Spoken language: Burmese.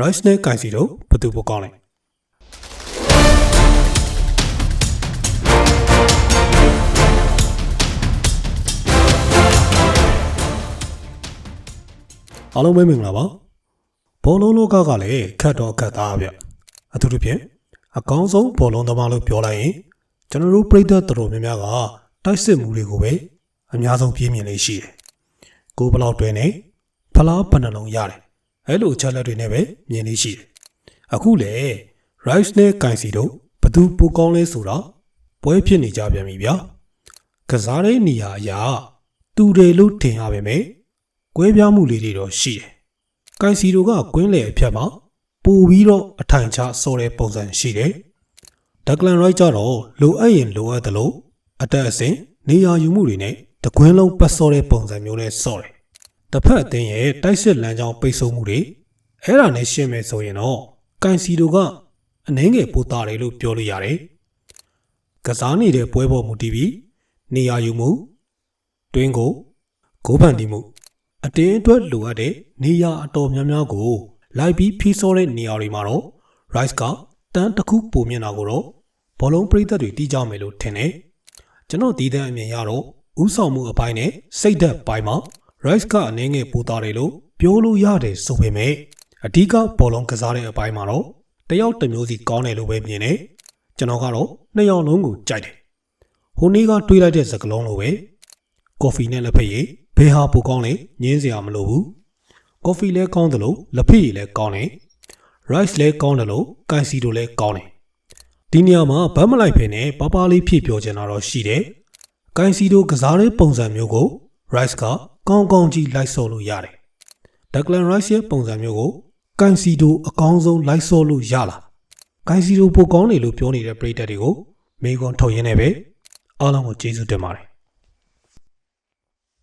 Rice နဲ့ Kaisi တို့ဘယ်သူပိုကောင်းလဲအားလုံးပဲမင်္ဂလာပါဘောလုံးလောကကလည်းခတ်တော့ခတ်သားဗျအထူးသဖြင့်အကောင်းဆုံးဘောလုံးသမားလို့ပြောလိုက်ရင်ကျွန်တော်တို့ပြည်သက်တော်တော်များများကတိုက်စစ်မှုတွေကိုပဲအများဆုံးပြင်းမြင်လေးရှိတယ်ကိုယ်ဘယ်လောက်တွင်နေဖလားဘယ်နှလုံးရတယ် အဲ့လိုအချက်လက်တွေနဲ့ပဲမြင်လေးရှိတယ်အခုလေ Rice နဲ့ Kaisi တို့ဘယ်သူပိုကောင်းလဲဆိုတာပွဲဖြစ်နေကြပြန်ပြီဗျာကစားတဲ့နေရာအရာတူတယ်လို့ထင်ရပါမယ်ကွဲပြားမှုလေးတွေတော့ရှိတယ်။။ကိုင်စီတို့ကကွင်းလေအဖြတ်မှာပိုပြီးတော့အထိုင်ချစော်တဲ့ပုံစံရှိတယ်။ဒက်ဂလန်ရိုက်ကြတော့လိုအပ်ရင်လိုအပ်တယ်လို့အတက်အစင်နေရာယူမှုတွေနဲ့တကွင်းလုံးပတ်စော်တဲ့ပုံစံမျိုးနဲ့စော်တယ်။ တစ်ဖက်အသင်းရဲ့တိုက်စစ်လမ်းကြောင်းပိတ်ဆို့မှုတွေအဲ့ဒါနဲ့ရှင်းမယ်ဆိုရင်တော့ကိုင်စီတို့ကအနှင်းငယ်ပိုတာတယ်လို့ပြောလို့ရတယ်။ကစားနေတဲ့ပွဲပေါ်မူတည်ပြီးနေရာယူမှုတွင်းကိုဂိုးဖန်တီးမှုအတင်းအတွက်လိုအပ်တဲ့နေရာအတော်များများကို လိုက်ပြီးဖြီးစောတဲ့နေရာတွေမှာတော့ Rice ကတန်းတစ်ခုပုံမြင်တာကိုတော့ဘောလုံးပရိသတ်တွေတီးကြမယ်လို့ထင်တယ်။ကျွန်တော်ဒီတဲ့အမြင်ရတော့ဥဆောင်မှုအပိုင်းနဲ့စိတ်သက်ပိုင်းမှာ Rice ကအနေငယ်ပူတာတယ်လို့ပြောလို့ရတယ်ဆိုပေမဲ့အဓိကဘောလုံးကစားတဲ့အပိုင်းမှာတော့တယောက်တစ်မျိုးစီကောင်းတယ်လို့ပဲမြင်တယ်။ကျွန်တော်ကတော့နှစ်ယောက်လုံးကိုကြိုက်တယ်။ဟိုနေ့ကတွေးလိုက်တဲ့စကလုံးလိုပဲကော်ဖီနဲ့လက်ဖက်ရည်ဘယ်ဟာပိုကောင်းလဲညင်းစရာမလိုဘူးကော်ဖီလည်းကောင်းတယ်လို့လက်ဖက်ရည်လည်းကောင်းတယ် rice လည်းကောင်းတယ်လို့ကန်စီတို့လည်းကောင်းတယ်ဒီနေရာမှာဗတ်မလိုက်ဖ ೇನೆ ပပလေးဖြည့်ပြောချင်တာတော့ရှိတယ်ကန်စီတို့ကစားတဲ့ပုံစံမျိုးကို rice က ကောင်းကောင်းကြီးလိုက်ဆော့လို့ရတယ်ဒက်ဂလန် rice ရဲ့ပုံစံမျိုးကိုကန်စီတို့အကောင်းဆုံးလိုက်ဆော့လို့ရလားကန်စီတို့ပိုကောင်းတယ်လို့ပြောနေတဲ့ပရိသတ်တွေကိုမေကွန်ထုတ်ရင်းနဲ့ပဲအားလုံးကိုကျေးဇူးတင်ပါတယ်